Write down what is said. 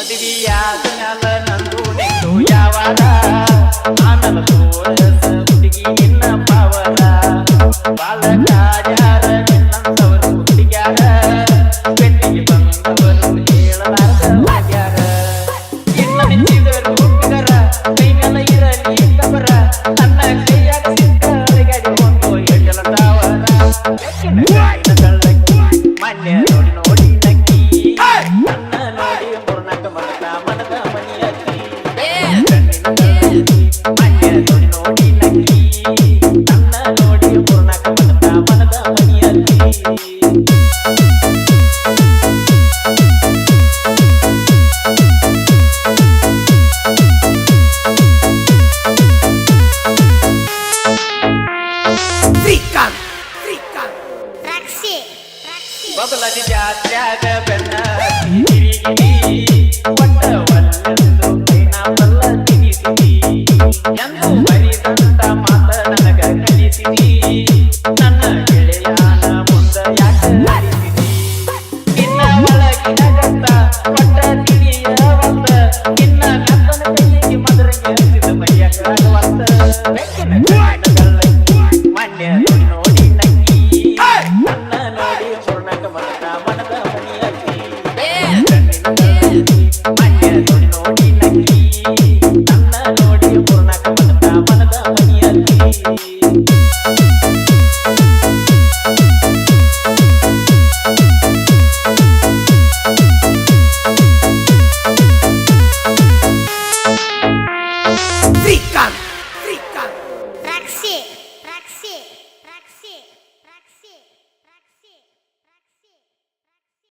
ಮದುವೆಯಾದ ನಂದು ನಿಂದು ಯಾವಾಗ ಶ್ರೀಕಾಂತ್. ಬಬಲದಿ ಜಾತ್ಯಾಗ ಬೆನ್ನ.